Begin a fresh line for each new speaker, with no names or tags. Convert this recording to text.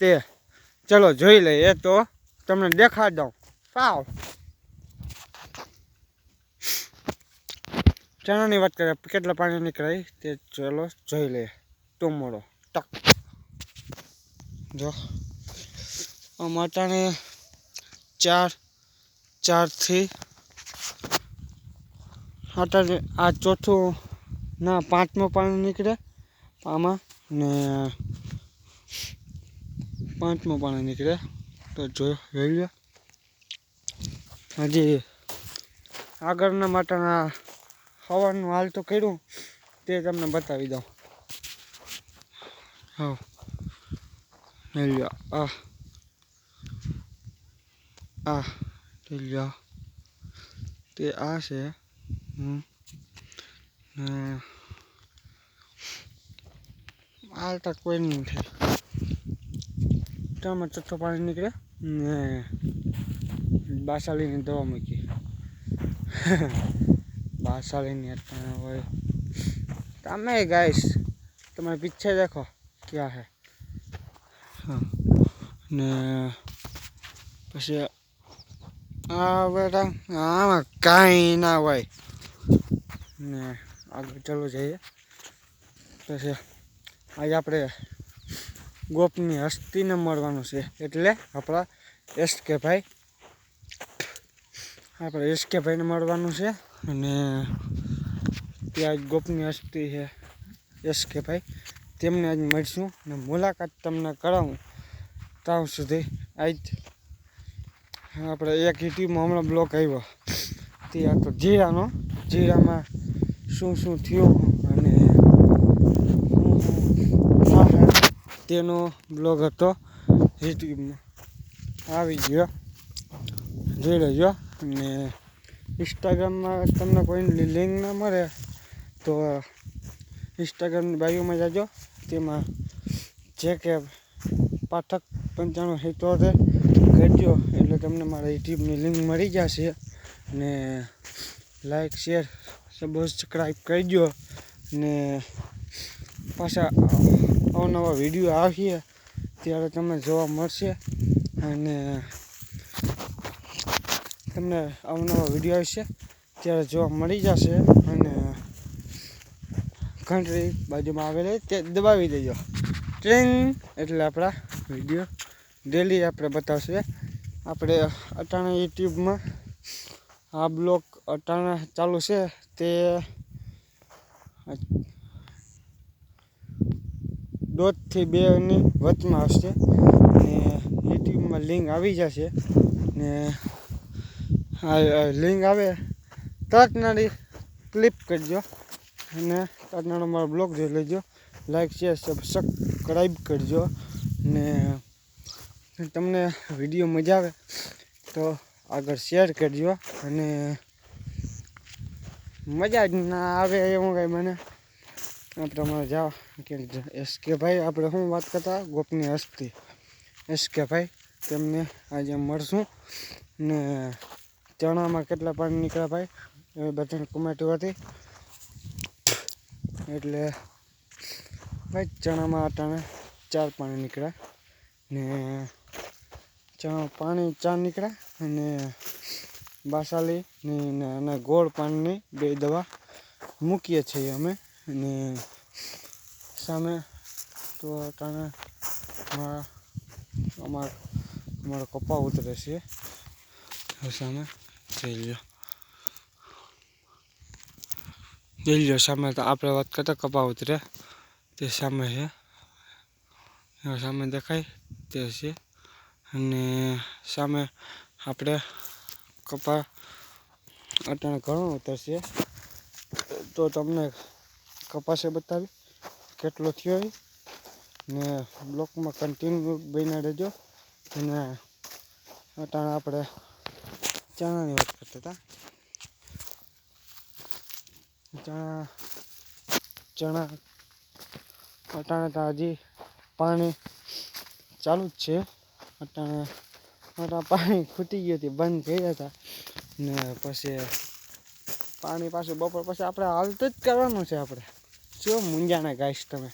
તે ચલો જોઈ લઈએ તો તમને દેખાડ દઉં. પાવ ચણાની વાત કરીએ, કેટલા પાણી નીકળાય? તે ચલો જોઈ લઈએ. ટોમોડો ટક. જો અમાટાને ચાર, ચારથી અત્યારે આ ચોથું ના, પાંચમું પાણી નીકળે. આમાં ને પાંચમું પાણી નીકળે. તો જોઈ લો હજી આગળના માટેના હવાનું હાલ તો કર્યું. તે તમને બતાવી દઉં. હા જોઈ લો આ. આ, જોઈ લો તે આ છે. હમ. હાલ તો કોઈ નહીં તમે ચોખ્ખો પાણી નીકળે ને બાસાલીની દવા મૂકી બાસાલીની અત્યારે હોય તમે ગાઈશ તમે પીછે દેખો ક્યાં હા ને પછી આ બેટા આમાં કાંઈ ના હોય ને આગળ ચાલુ જઈએ પછી આજે આપણે ગોપની હસ્તીને મળવાનું છે. એટલે આપણા એસ કે ભાઈ, આપણે એસ કે ભાઈને મળવાનું છે અને ત્યાં ગોપની હસ્તી છે એસ કે ભાઈ. તેમને આજ મળીશું અને મુલાકાત તમને કરાવું. ત્યાં સુધી આજ આપણે એક યુટ્યુબમાં હમણાં બ્લોક આવ્યો. તે આ તો જીરાનો, જીરામાં શું શું થયું અને શું શું થાય તેનો બ્લોગ હતો. યુટ્યુબમાં આવી ગયો. જોઈ લેજો. અને ઇન્સ્ટાગ્રામમાં તમને કોઈ લિંક ના મળે તો ઇન્સ્ટાગ્રામની બાજુમાં જાજો. તેમાં જે કે પાઠક પંચાણું સિત્તોતેર કરજો એટલે તમને મારા યુટ્યુબની લિંક મળી જશે. અને લાઈક શેર સબસ્ક્રાઈબ કરજો. ને પાછા અવનવા વીડિયો આવશે, ત્યારે તમને જોવા મળશે. અને તમને અવનવા વીડિયો આવશે, ત્યારે જોવા મળી જશે. અને ઘંટડી બાજુમાં આવેલી તે દબાવી દેજો. ટ્રેન એટલે આપણા વીડિયો ડેલી આપણે બતાવશે. આપણે અટાણા યુટ્યુબમાં આ બ્લોક અટાણા ચાલુ છે તે દોઢથી બેની વચમાં આવશે ને યુટ્યુબમાં લિંક આવી જશે. ને લિંક આવે. નાની ક્લિપ કરજો. અને તરત મારો બ્લોગ જોઈ લેજો. લાઈક, શેર સબસ્ક્રાઈબ કરજો. ને તમને વીડિયો મજા આવે તો આગળ શેર કરજો. અને મજા જ ના આવે એવું કંઈ મને. અમારે જાઓ. કે એસ કે ભાઈ, આપણે શું વાત કરતા? ગોપની હસ્તી. એસ કે ભાઈ, તેમને આજે મળશું. ને ચણામાં કેટલા પાણી નીકળ્યા ભાઈ? એ બધાને કમેન્ટ હતી એટલે ભાઈ, ચણામાં અટાણે ચાર પાણી નીકળ્યા. ને ચણા પાણી ચાર નીકળ્યા. અને બાસાલી ને અને ગોળ પાણીની બે દવા મૂકીએ છીએ અમે. અને સામે તો અટાણે અમારા અમારા, અમારો કપા ઉતરે છે. સામે જઈ લો જઈ લો સામે તો આપણે વાત કરતા કપા ઉતરે. તે સામે છે. સામે દેખાય તે છે. અને સામે આપણે કપા અટાણે ઘણું ઉતરશે. તો તમને કપાસે બતાવી કેટલો થયો એ. ને બ્લોકમાં કન્ટિન્યુ બન્યા રહેજો. અને અટાણે આપણે ચણાની વાત કરતા હતા. ચણા ચણા, અટાણે તો હજી પાણી ચાલુ જ છે. અટાણે અટાણે પાણી ખૂટી ગયું હતું, બંધ કર્યા હતા. ને પછી પાણી પાછું બપોર પછી આપણે હાલતું જ કરવાનું છે આપણે. જો મુંજાના ગાઈશ તમે.